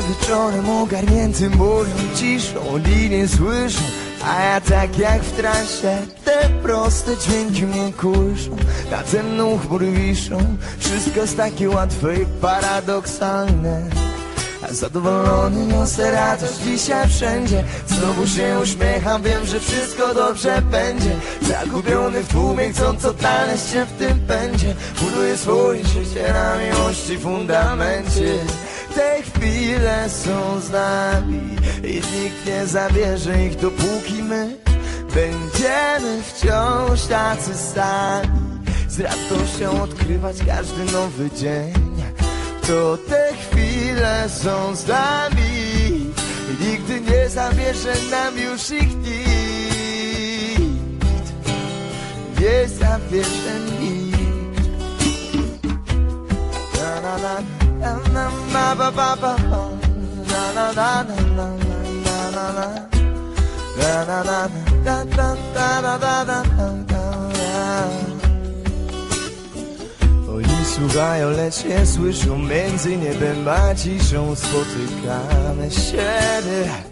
Wieczorem ogarnięty moją ciszą Linie słyszą, a ja tak jak w transie Te proste dźwięki mnie kuszą. Nade mną chmury wiszą Wszystko jest takie łatwe i paradoksalne. A zadowolony niosę radość dzisiaj wszędzie. Znowu się uśmiecham, wiem, że wszystko dobrze będzie. Zagubiony w tłumie, chcąc odnaleźć się w tym pędzie. Buduję swoje życie na miłości fundamencie chwile są z nami I nikt nie zabierze ich dopóki my Będziemy wciąż tacy sami Z radością odkrywać każdy nowy dzień to te chwile są z nami i nigdy nie zabierze nam już ich nikt. Nie zabierze nikt. Na na na oni słuchają, lecz nie słyszą Między niebem a ciszą Spotykamy się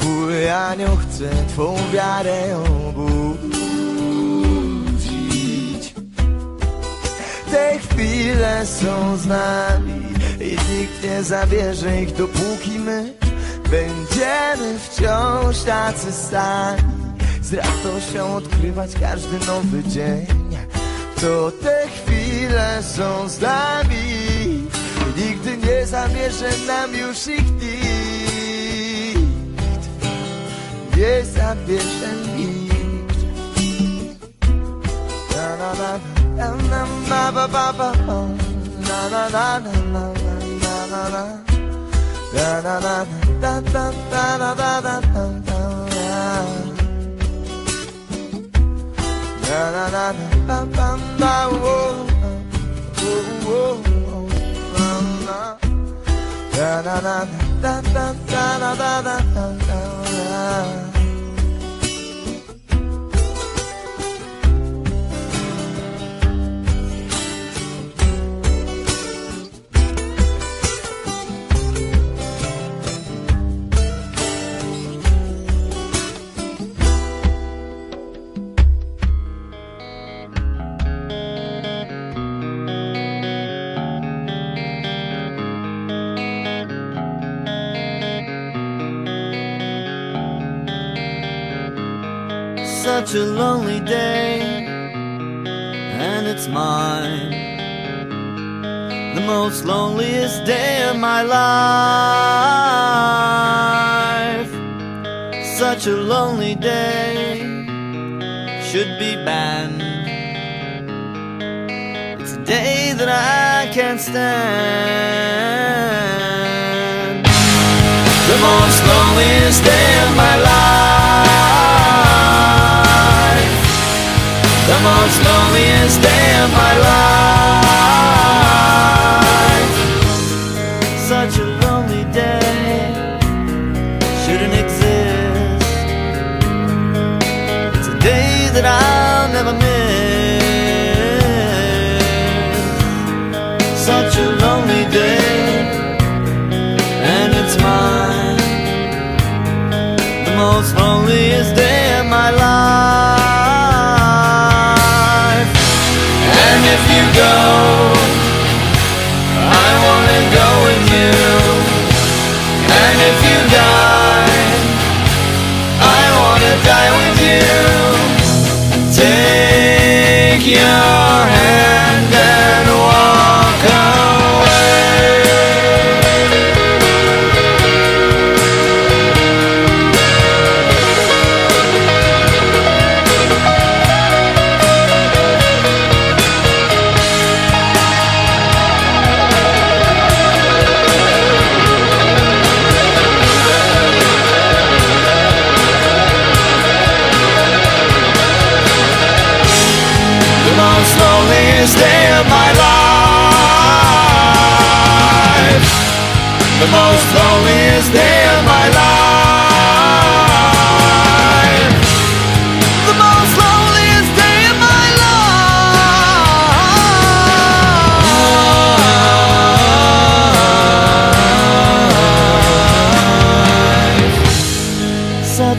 Twój anioł chce twą wiarę obudzić. Te chwile są z nami i nikt nie zabierze ich dopóki my Będziemy wciąż tacy sami. Z radością odkrywać każdy nowy dzień. To te chwile są z nami Nigdy nie zabierze nam już ich nikt Nie zabierze nikt Na na na na na ba ba ba Na na na na na na na na Na na na na na na na na na na na Na na na na oh oh oh oh na na na na da da such a lonely day, and it's mine. The most loneliest day of my life. Such a lonely day should be banned. It's a day that I can't stand. The most loneliest day most holiest day of my life. And if you go I wanna go with you. And if you die I wanna die with you. Take your hand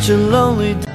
Chẳng.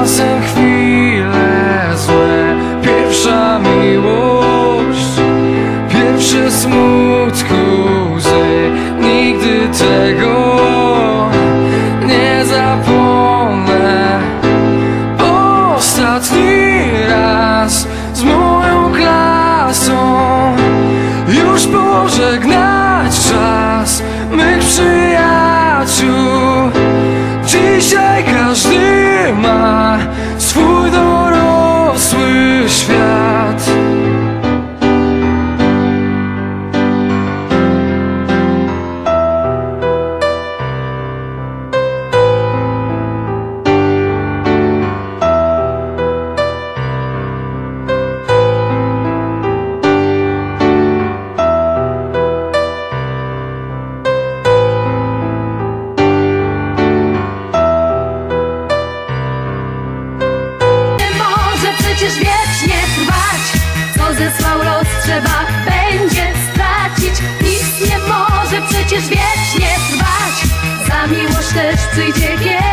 Joseph. 最贴切。